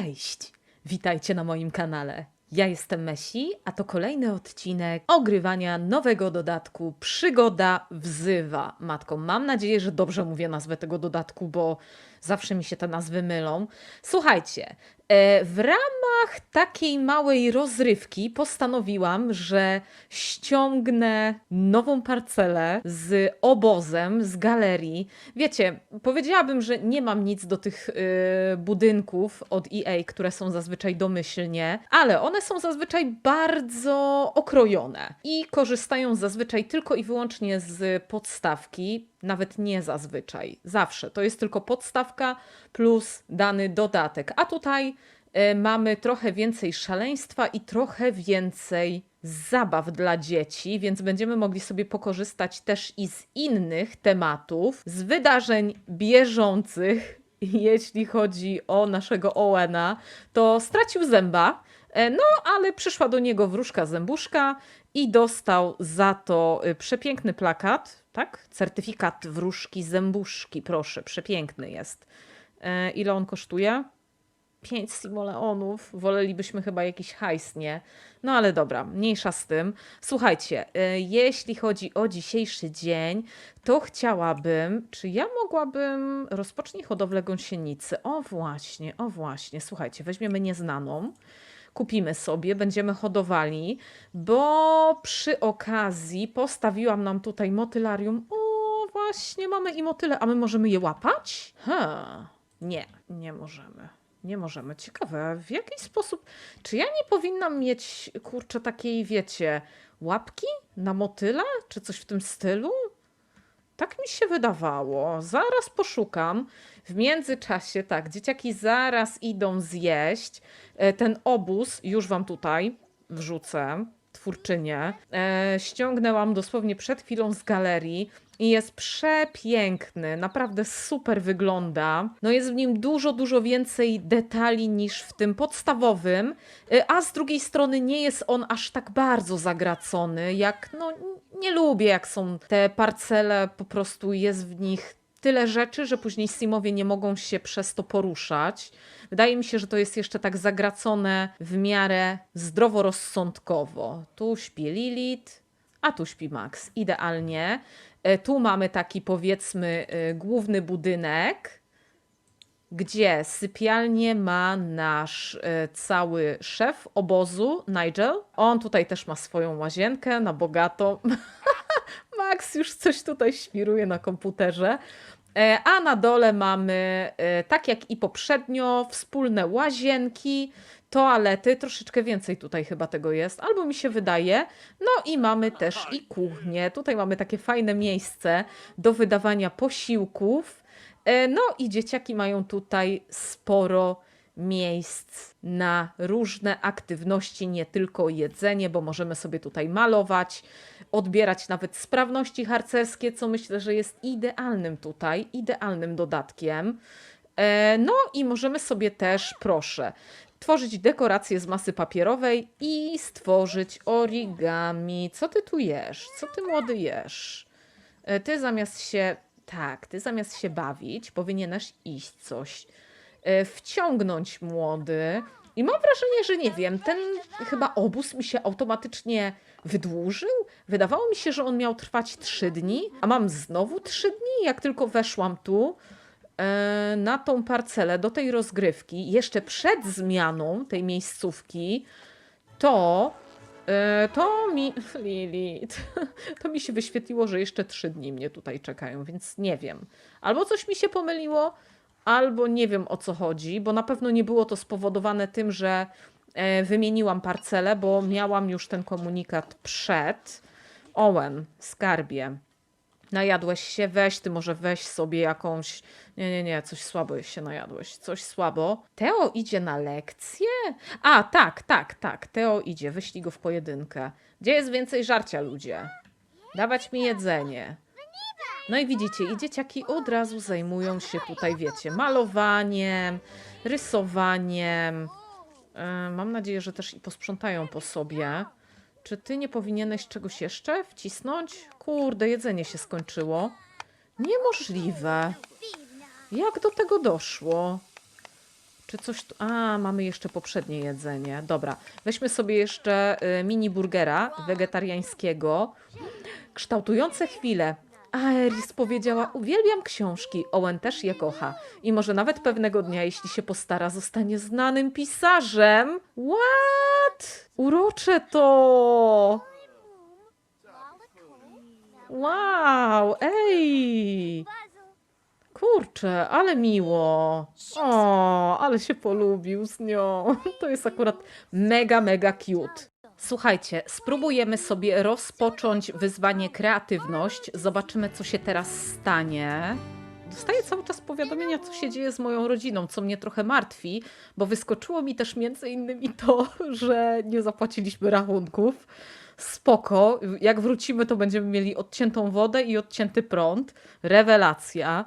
Cześć! Witajcie na moim kanale. Ja jestem Mesi, a to kolejny odcinek ogrywania nowego dodatku Przygoda wzywa. Matko, mam nadzieję, że dobrze mówię nazwę tego dodatku, bo zawsze mi się te nazwy mylą. Słuchajcie, w ramach takiej małej rozrywki postanowiłam, że ściągnę nową parcelę z obozem, z galerii. Wiecie, powiedziałabym, że nie mam nic do tych y, budynków od EA, które są zazwyczaj domyślnie, ale one są zazwyczaj bardzo okrojone i korzystają zazwyczaj tylko i wyłącznie z podstawki, nawet nie zazwyczaj, zawsze. To jest tylko podstawka plus dany dodatek. A tutaj y, mamy trochę więcej szaleństwa i trochę więcej zabaw dla dzieci, więc będziemy mogli sobie pokorzystać też i z innych tematów, z wydarzeń bieżących. Jeśli chodzi o naszego Owena, to stracił zęba, e, no ale przyszła do niego wróżka zębuszka i dostał za to y, przepiękny plakat, tak? Certyfikat wróżki zębuszki, proszę, przepiękny jest. E, Ile on kosztuje? 5 simoleonów. Wolelibyśmy chyba jakiś hajs, nie? No ale dobra, mniejsza z tym. Słuchajcie, y, jeśli chodzi o dzisiejszy dzień, to chciałabym, czy ja mogłabym rozpocznij hodowlę gąsienicy. O właśnie, o właśnie. Słuchajcie, weźmiemy nieznaną. Kupimy sobie, będziemy hodowali, bo przy okazji postawiłam nam tutaj motylarium. O, właśnie, mamy i motyle, a my możemy je łapać? Ha, nie, nie możemy. Nie możemy. Ciekawe, w jaki sposób. Czy ja nie powinnam mieć, kurczę, takiej, wiecie, łapki na motyle? Czy coś w tym stylu? Tak mi się wydawało. Zaraz poszukam. W międzyczasie, tak, dzieciaki zaraz idą zjeść. E, Ten obóz już wam tutaj wrzucę. Twórczynię. E, ściągnęłam dosłownie przed chwilą z galerii i jest przepiękny. Naprawdę super wygląda. No jest w nim dużo, dużo więcej detali niż w tym podstawowym, e, a z drugiej strony nie jest on aż tak bardzo zagracony, jak no nie lubię, jak są te parcele, po prostu jest w nich tyle rzeczy, że później Simowie nie mogą się przez to poruszać. Wydaje mi się, że to jest jeszcze tak zagracone w miarę zdroworozsądkowo. Tu śpi Lilith, a tu śpi Max. Idealnie. E, Tu mamy taki powiedzmy e, główny budynek, gdzie sypialnię ma nasz e, cały szef obozu, Nigel. On tutaj też ma swoją łazienkę na bogato. Max już coś tutaj świruje na komputerze. E, A na dole mamy, e, tak jak i poprzednio, wspólne łazienki, toalety, troszeczkę więcej tutaj chyba tego jest, albo mi się wydaje. No i mamy też i kuchnię. Tutaj mamy takie fajne miejsce do wydawania posiłków. E, No i dzieciaki mają tutaj sporo miejsc na różne aktywności, nie tylko jedzenie, bo możemy sobie tutaj malować, odbierać nawet sprawności harcerskie, co myślę, że jest idealnym tutaj, idealnym dodatkiem. E, No i możemy sobie też, proszę, tworzyć dekoracje z masy papierowej i stworzyć origami. Co ty tu jesz? Co ty młody jesz? E, Ty zamiast się, tak, ty zamiast się bawić, powinieneś iść coś wciągnąć młody. I mam wrażenie, że nie wiem, ten chyba obóz mi się automatycznie wydłużył. Wydawało mi się, że on miał trwać trzy dni, a mam znowu trzy dni. Jak tylko weszłam tu e, na tą parcelę, do tej rozgrywki, jeszcze przed zmianą tej miejscówki, to e, to mi, Lilith, to mi się wyświetliło, że jeszcze trzy dni mnie tutaj czekają, więc nie wiem. Albo coś mi się pomyliło, albo nie wiem o co chodzi, bo na pewno nie było to spowodowane tym, że e, wymieniłam parcelę, bo miałam już ten komunikat przed. Owen, skarbie, najadłeś się, weź ty może weź sobie jakąś. Nie, nie, nie, coś słabo się najadłeś, coś słabo. Teo idzie na lekcję? A, tak, tak, tak, Teo idzie, wyślij go w pojedynkę. Gdzie jest więcej żarcia, ludzie? Dawać mi jedzenie. No i widzicie, i dzieciaki od razu zajmują się tutaj, wiecie, malowaniem, rysowaniem. E, Mam nadzieję, że też i posprzątają po sobie. Czy ty nie powinieneś czegoś jeszcze wcisnąć? Kurde, jedzenie się skończyło. Niemożliwe. Jak do tego doszło? Czy coś tu... A, mamy jeszcze poprzednie jedzenie. Dobra, weźmy sobie jeszcze y, mini burgera wegetariańskiego. Kształtujące chwile. Aeris powiedziała, uwielbiam książki, Owen też je kocha. I może nawet pewnego dnia, jeśli się postara, zostanie znanym pisarzem. What? Urocze to! Wow, ej! Kurczę, ale miło. O, ale się polubił z nią. To jest akurat mega, mega cute. Słuchajcie, spróbujemy sobie rozpocząć wyzwanie kreatywność. Zobaczymy, co się teraz stanie. Dostaję cały czas powiadomienia, co się dzieje z moją rodziną, co mnie trochę martwi, bo wyskoczyło mi też między innymi to, że nie zapłaciliśmy rachunków. Spoko. Jak wrócimy, to będziemy mieli odciętą wodę i odcięty prąd. Rewelacja.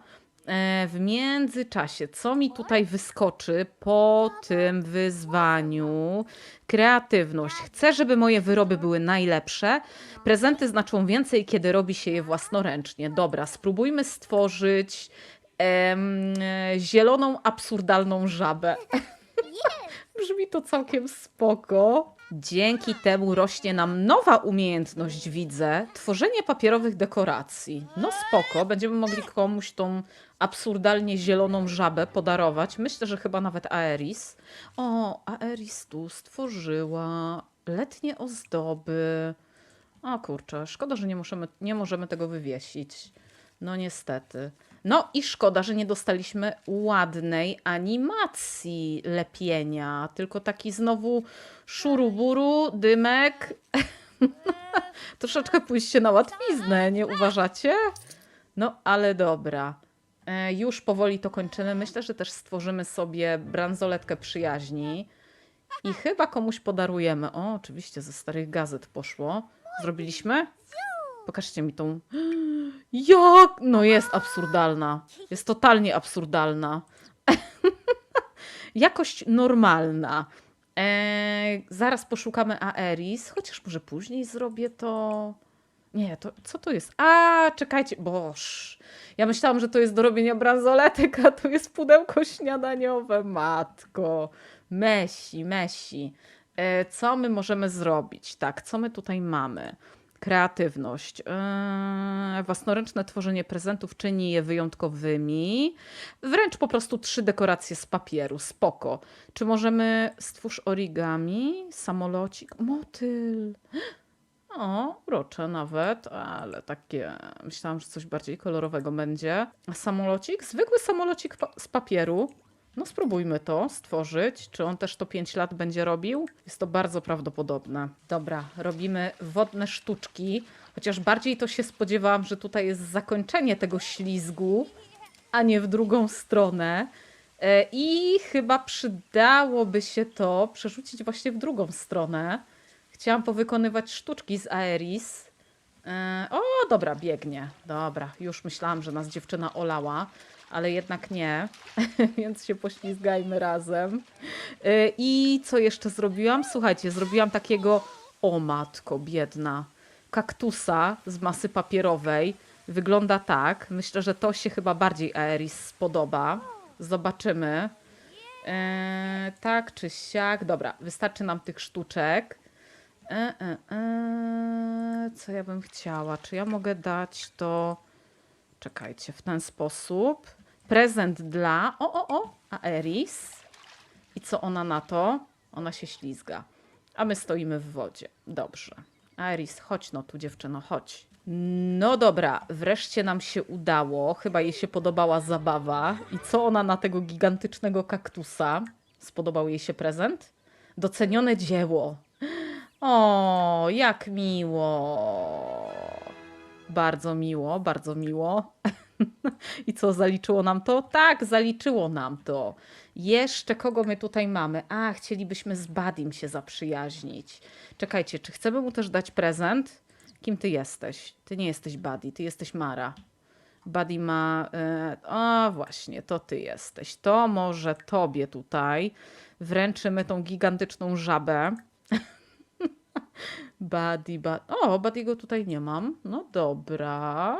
E, W międzyczasie, co mi tutaj wyskoczy po tym wyzwaniu? Kreatywność. Chcę, żeby moje wyroby były najlepsze. Prezenty znaczą więcej, kiedy robi się je własnoręcznie. Dobra, spróbujmy stworzyć em, zieloną, absurdalną żabę. Brzmi to całkiem spoko. Dzięki temu rośnie nam nowa umiejętność, widzę, tworzenie papierowych dekoracji. No spoko, będziemy mogli komuś tą absurdalnie zieloną żabę podarować. Myślę, że chyba nawet Aeris. O, Aeris tu stworzyła letnie ozdoby. O kurczę, szkoda, że nie możemy, nie możemy tego wywiesić. No niestety. No i szkoda, że nie dostaliśmy ładnej animacji lepienia, tylko taki znowu szuruburu, dymek. Troszeczkę pójście na łatwiznę, nie uważacie? No ale dobra. E, już powoli to kończymy. Myślę, że też stworzymy sobie bransoletkę przyjaźni i chyba komuś podarujemy. O, oczywiście ze starych gazet poszło. Zrobiliśmy? Pokażcie mi tą. Jak? No jest absurdalna. Jest totalnie absurdalna. Jakość normalna. Eee, zaraz poszukamy Aeris, chociaż może później zrobię to. Nie, to co to jest? A, czekajcie, boż. Ja myślałam, że to jest do robienia bransoletek, a to jest pudełko śniadaniowe. Matko. Mesi, mesi. E, co my możemy zrobić? Tak, co my tutaj mamy? Kreatywność. Eee, własnoręczne tworzenie prezentów czyni je wyjątkowymi. Wręcz po prostu trzy dekoracje z papieru. Spoko. Czy możemy stwórz origami, samolocik, motyl. O, urocze nawet, ale takie. Myślałam, że coś bardziej kolorowego będzie. A samolocik? Zwykły samolocik z papieru. No spróbujmy to stworzyć. Czy on też to 5 lat będzie robił? Jest to bardzo prawdopodobne. Dobra, robimy wodne sztuczki. Chociaż bardziej to się spodziewałam, że tutaj jest zakończenie tego ślizgu, a nie w drugą stronę. E, I chyba przydałoby się to przerzucić właśnie w drugą stronę. Chciałam powykonywać sztuczki z Aeris. E, O, dobra, biegnie. Dobra, już myślałam, że nas dziewczyna olała, ale jednak nie, więc się poślizgajmy razem. E, I co jeszcze zrobiłam? Słuchajcie, zrobiłam takiego, o matko, biedna, kaktusa z masy papierowej. Wygląda tak. Myślę, że to się chyba bardziej Aeris spodoba. Zobaczymy. E, tak czy siak. Dobra, wystarczy nam tych sztuczek. E, e, co ja bym chciała? Czy ja mogę dać to. Czekajcie, w ten sposób. Prezent dla. O, o, o! Aeris. I co ona na to? Ona się ślizga. A my stoimy w wodzie. Dobrze. Aeris, chodź no tu, dziewczyno, chodź. No dobra, wreszcie nam się udało. Chyba jej się podobała zabawa. I co ona na tego gigantycznego kaktusa? Spodobał jej się prezent? Docenione dzieło. O, jak miło. Bardzo miło, bardzo miło. I co, zaliczyło nam to? Tak, zaliczyło nam to. Jeszcze kogo my tutaj mamy? A, chcielibyśmy z Badim się zaprzyjaźnić. Czekajcie, czy chcemy mu też dać prezent? Kim ty jesteś? Ty nie jesteś Buddy, ty jesteś Mara. Buddy ma. E, o, właśnie, to ty jesteś. To może tobie tutaj wręczymy tą gigantyczną żabę. Buddy, Buddy. O, Buddy'ego tutaj nie mam. No dobra.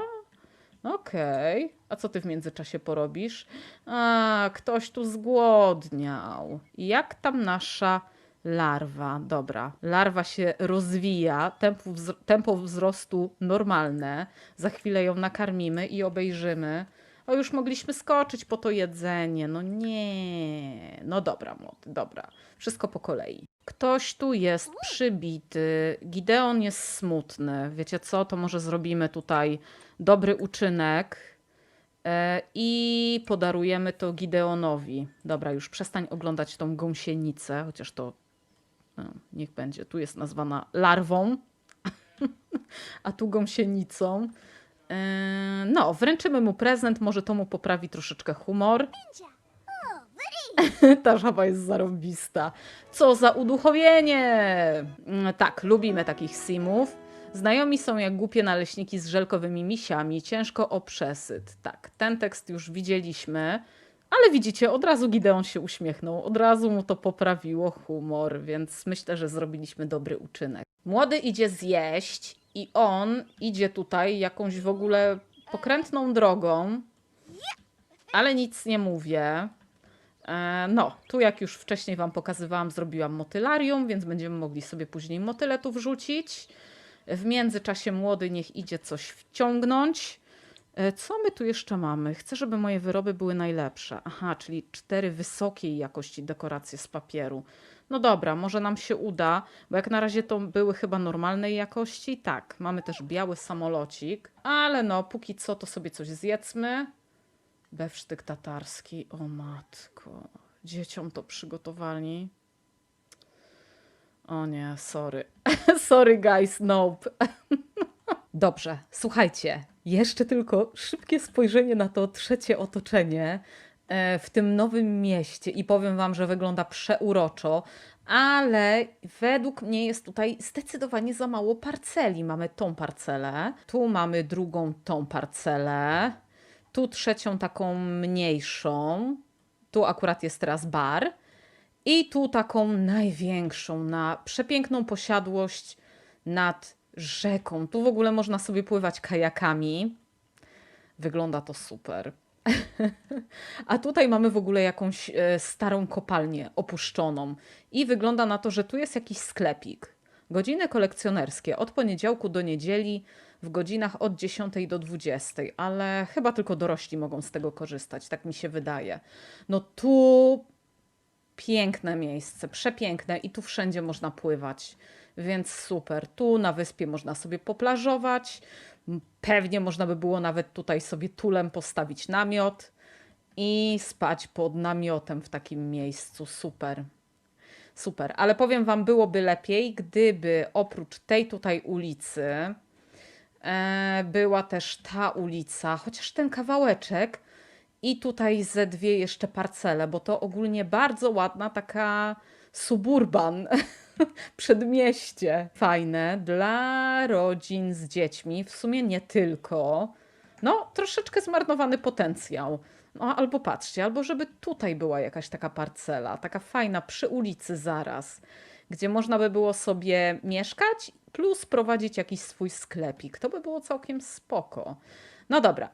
Okej. A co ty w międzyczasie porobisz? A, ktoś tu zgłodniał. Jak tam nasza larwa? Dobra, larwa się rozwija, tempo, wzr- tempo wzrostu normalne. Za chwilę ją nakarmimy i obejrzymy. O, już mogliśmy skoczyć po to jedzenie. No nie. No dobra, młody, dobra. Wszystko po kolei. Ktoś tu jest przybity. Gideon jest smutny. Wiecie co? To może zrobimy tutaj dobry uczynek e, i podarujemy to Gideonowi. Dobra, już przestań oglądać tą gąsienicę, chociaż to no, niech będzie. Tu jest nazwana larwą, a tu gąsienicą. E, No, wręczymy mu prezent, może to mu poprawi troszeczkę humor. Ta żaba jest zarąbista. Co za uduchowienie! Mm, Tak, lubimy takich simów. Znajomi są jak głupie naleśniki z żelkowymi misiami, ciężko o przesyt. Tak, ten tekst już widzieliśmy, ale widzicie, od razu Gideon się uśmiechnął, od razu mu to poprawiło humor, więc myślę, że zrobiliśmy dobry uczynek. Młody idzie zjeść i on idzie tutaj jakąś w ogóle pokrętną drogą, ale nic nie mówię. E, No, tu jak już wcześniej Wam pokazywałam, zrobiłam motylarium, więc będziemy mogli sobie później motyle tu wrzucić. W międzyczasie młody niech idzie coś wciągnąć. E, Co my tu jeszcze mamy? Chcę, żeby moje wyroby były najlepsze. Aha, czyli cztery wysokiej jakości dekoracje z papieru. No dobra, może nam się uda, bo jak na razie to były chyba normalnej jakości. Tak, mamy też biały samolocik, ale no, póki co to sobie coś zjedzmy. Bewsztyk tatarski, o matko. Dzieciom to przygotowali. O nie, sorry. sorry guys, nope. Dobrze, słuchajcie. Jeszcze tylko szybkie spojrzenie na to trzecie otoczenie e, w tym nowym mieście i powiem wam, że wygląda przeuroczo, ale według mnie jest tutaj zdecydowanie za mało parceli. Mamy tą parcelę, tu mamy drugą tą parcelę, tu trzecią taką mniejszą, tu akurat jest teraz bar i tu taką największą na przepiękną posiadłość nad rzeką. Tu w ogóle można sobie pływać kajakami. Wygląda to super. A tutaj mamy w ogóle jakąś e, starą kopalnię opuszczoną i wygląda na to, że tu jest jakiś sklepik. Godziny kolekcjonerskie od poniedziałku do niedzieli w godzinach od 10 do 20, ale chyba tylko dorośli mogą z tego korzystać, tak mi się wydaje. No tu piękne miejsce, przepiękne i tu wszędzie można pływać, więc super. Tu na wyspie można sobie poplażować. Pewnie można by było nawet tutaj sobie tulem postawić namiot i spać pod namiotem w takim miejscu. Super. Super, ale powiem Wam, byłoby lepiej, gdyby oprócz tej tutaj ulicy e, była też ta ulica, chociaż ten kawałeczek i tutaj ze dwie jeszcze parcele, bo to ogólnie bardzo ładna taka suburban, przedmieście. Fajne dla rodzin z dziećmi, w sumie nie tylko. No, troszeczkę zmarnowany potencjał. No, albo patrzcie, albo żeby tutaj była jakaś taka parcela, taka fajna przy ulicy zaraz, gdzie można by było sobie mieszkać plus prowadzić jakiś swój sklepik. To by było całkiem spoko. No dobra,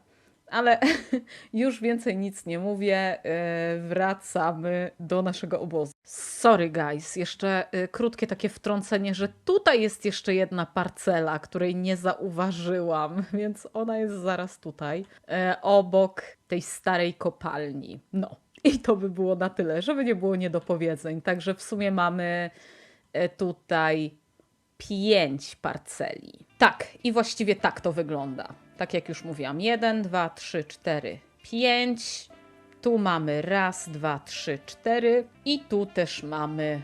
ale już więcej nic nie mówię. yy, Wracamy do naszego obozu. Sorry, guys, jeszcze yy, krótkie takie wtrącenie, że tutaj jest jeszcze jedna parcela, której nie zauważyłam, więc ona jest zaraz tutaj, yy, obok tej starej kopalni. No. I to by było na tyle, żeby nie było niedopowiedzeń. Także w sumie mamy tutaj pięć parceli. Tak, i właściwie tak to wygląda. Tak jak już mówiłam, jeden, dwa, trzy, cztery, pięć. Tu mamy raz, dwa, trzy, cztery i tu też mamy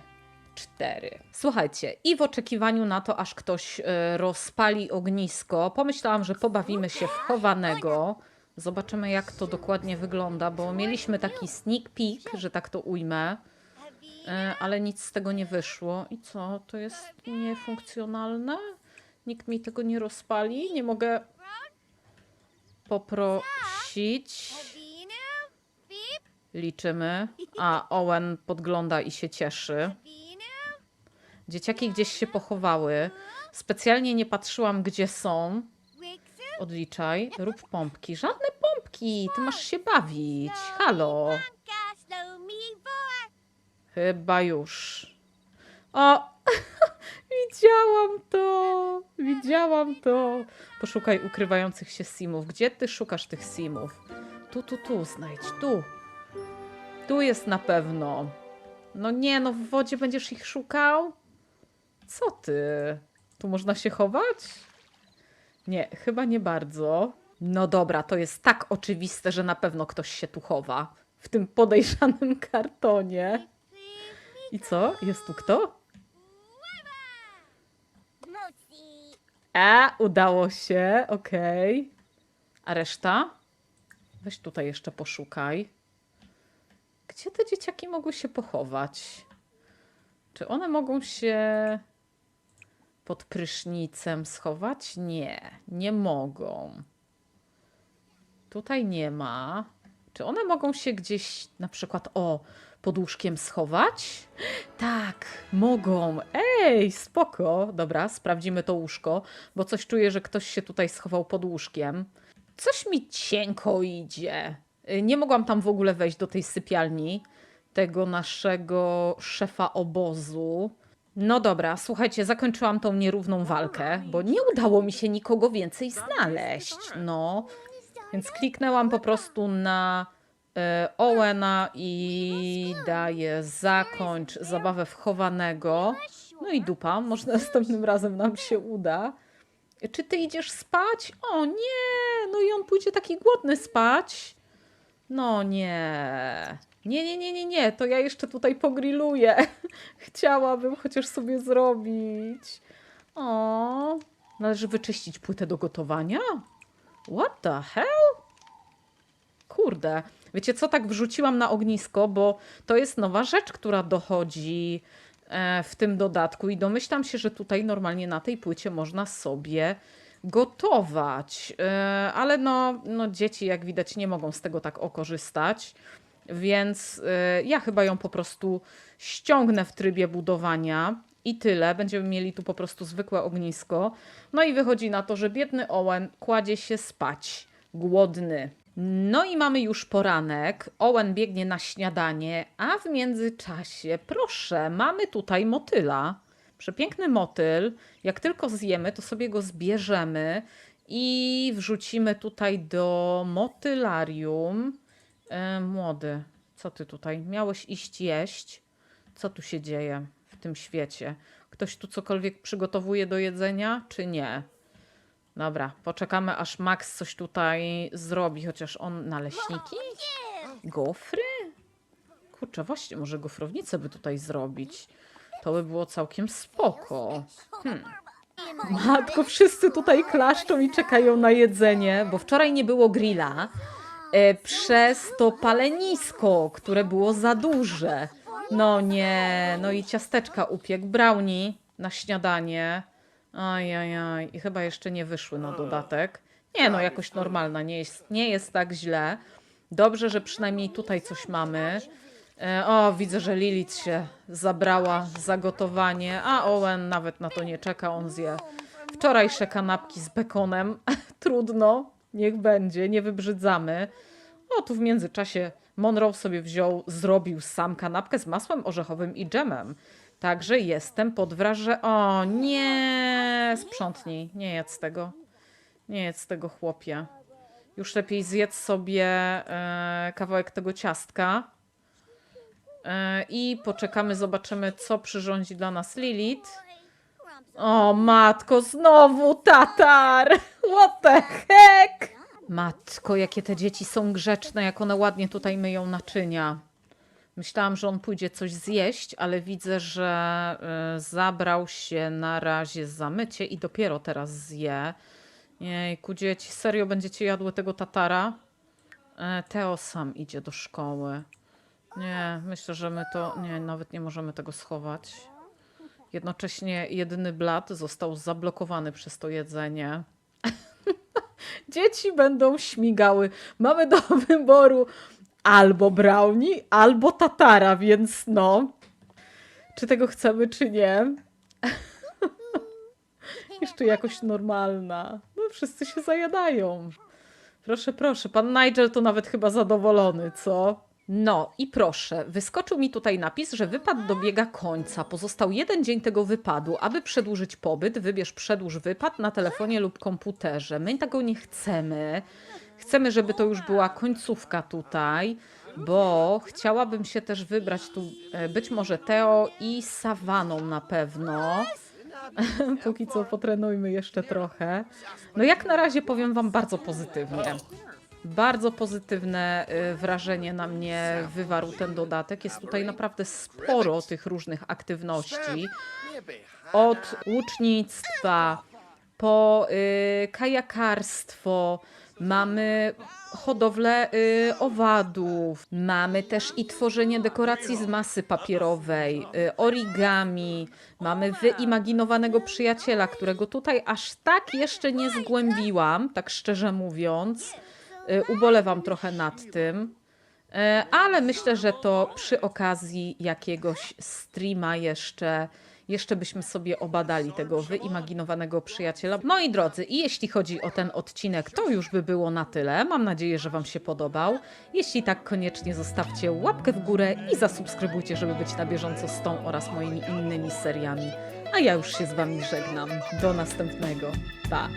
cztery. Słuchajcie, i w oczekiwaniu na to, aż ktoś e, rozpali ognisko, pomyślałam, że pobawimy się w chowanego. Zobaczymy, jak to dokładnie wygląda, bo mieliśmy taki sneak peek, że tak to ujmę. E, ale nic z tego nie wyszło. I co? To jest niefunkcjonalne? Nikt mi tego nie rozpali? Nie mogę poprosić. Liczymy. A Owen podgląda i się cieszy. Dzieciaki gdzieś się pochowały. Specjalnie nie patrzyłam, gdzie są. Odliczaj, rób pompki. Żadne pompki, ty masz się bawić. Halo. Chyba już. O! Widziałam to! Widziałam to! Poszukaj ukrywających się simów. Gdzie ty szukasz tych simów? Tu, tu, tu, znajdź, tu. Tu jest na pewno. No nie, no w wodzie będziesz ich szukał? Co ty? Tu można się chować? Nie, chyba nie bardzo. No dobra, to jest tak oczywiste, że na pewno ktoś się tu chowa. W tym podejrzanym kartonie. I co? Jest tu kto? A, udało się, okej. A reszta? Weź tutaj jeszcze poszukaj. Gdzie te dzieciaki mogły się pochować? Czy one mogą się pod prysznicem schować? Nie, nie mogą. Tutaj nie ma. Czy one mogą się gdzieś na przykład o pod łóżkiem schować? Tak, mogą. Ej, spoko. Dobra, sprawdzimy to łóżko, bo coś czuję, że ktoś się tutaj schował pod łóżkiem. Coś mi cienko idzie. Y, Nie mogłam tam w ogóle wejść do tej sypialni tego naszego szefa obozu. No dobra, słuchajcie, zakończyłam tą nierówną walkę, bo nie udało mi się nikogo więcej znaleźć. No, więc kliknęłam po prostu na Owena i daję zakończ zabawę wchowanego. No i dupa, może następnym razem nam się uda. Czy ty idziesz spać? O nie, no i on pójdzie taki głodny spać. No nie. Nie, nie, nie, nie, nie, to ja jeszcze tutaj pogrilluję. Chciałabym chociaż sobie zrobić. O, należy wyczyścić płytę do gotowania? What the hell? Kurde. Wiecie co, tak wrzuciłam na ognisko, bo to jest nowa rzecz, która dochodzi e, w tym dodatku i domyślam się, że tutaj normalnie na tej płycie można sobie gotować. E, Ale no, no dzieci jak widać nie mogą z tego tak okorzystać, więc e, ja chyba ją po prostu ściągnę w trybie budowania i tyle. Będziemy mieli tu po prostu zwykłe ognisko. No i wychodzi na to, że biedny Owen kładzie się spać, głodny. No i mamy już poranek. Owen biegnie na śniadanie, a w międzyczasie, proszę, mamy tutaj motyla. Przepiękny motyl. Jak tylko zjemy, to sobie go zbierzemy i wrzucimy tutaj do motylarium. E, młody, co ty tutaj? Miałeś iść jeść? Co tu się dzieje w tym świecie? Ktoś tu cokolwiek przygotowuje do jedzenia, czy nie? Dobra, poczekamy aż Max coś tutaj zrobi, chociaż on naleśniki? Gofry? Kurczę, właśnie, może gofrownicę by tutaj zrobić. To by było całkiem spoko. Hmm. Matko, wszyscy tutaj klaszczą i czekają na jedzenie, bo wczoraj nie było grilla e, przez to palenisko, które było za duże. No nie, no i ciasteczka upiekł, brownie na śniadanie. Ajajaj, i chyba jeszcze nie wyszły na dodatek. Nie no, jakoś normalna, nie jest, nie jest tak źle. Dobrze, że przynajmniej tutaj coś mamy. E, O, widzę, że Lilith się zabrała za gotowanie, a Owen nawet na to nie czeka, on zje wczorajsze kanapki z bekonem. Trudno, niech będzie, nie wybrzydzamy. O, tu w międzyczasie Monroe sobie wziął, zrobił sam kanapkę z masłem orzechowym i dżemem. Także jestem pod wrażeniem. O, nie! Sprzątnij, nie jedz tego. Nie jedz tego, chłopie. Już lepiej zjedz sobie e, kawałek tego ciastka. E, I poczekamy, zobaczymy, co przyrządzi dla nas Lilith. O, matko, znowu tatar! What the heck? Matko, jakie te dzieci są grzeczne, jak one ładnie tutaj myją naczynia. Myślałam, że on pójdzie coś zjeść, ale widzę, że y, zabrał się na razie za mycie i dopiero teraz zje. Jejku, dzieci, serio będziecie jadły tego tatara? E, Teo sam idzie do szkoły. Nie, myślę, że my to... Nie, nawet nie możemy tego schować. Jednocześnie jedyny blat został zablokowany przez to jedzenie. Dzieci będą śmigały. Mamy do wyboru albo brownie, albo tatara, więc no. Czy tego chcemy, czy nie? Jeszcze jakoś normalna. No wszyscy się zajadają. Proszę, proszę, pan Nigel to nawet chyba zadowolony, co? No i proszę, wyskoczył mi tutaj napis, że wypad dobiega końca. Pozostał jeden dzień tego wypadu. Aby przedłużyć pobyt, wybierz przedłuż wypad na telefonie lub komputerze. My tego nie chcemy. Chcemy, żeby to już była końcówka tutaj, bo chciałabym się też wybrać tu e, być może Teo i Savaną na pewno. Póki co potrenujmy jeszcze trochę. No jak na razie powiem wam bardzo pozytywnie. Bardzo pozytywne y, wrażenie na mnie wywarł ten dodatek. Jest tutaj naprawdę sporo tych różnych aktywności. Od łucznictwa po y, kajakarstwo, mamy hodowlę y, owadów, mamy też i tworzenie dekoracji z masy papierowej, origami, mamy wyimaginowanego przyjaciela, którego tutaj aż tak jeszcze nie zgłębiłam, tak szczerze mówiąc. Y, Ubolewam trochę nad tym. E, Ale myślę, że to przy okazji jakiegoś streama jeszcze, jeszcze byśmy sobie obadali tego wyimaginowanego przyjaciela. Moi drodzy, i jeśli chodzi o ten odcinek, to już by było na tyle. Mam nadzieję, że Wam się podobał. Jeśli tak, koniecznie zostawcie łapkę w górę i zasubskrybujcie, żeby być na bieżąco z tą oraz moimi innymi seriami. A ja już się z Wami żegnam. Do następnego. Pa!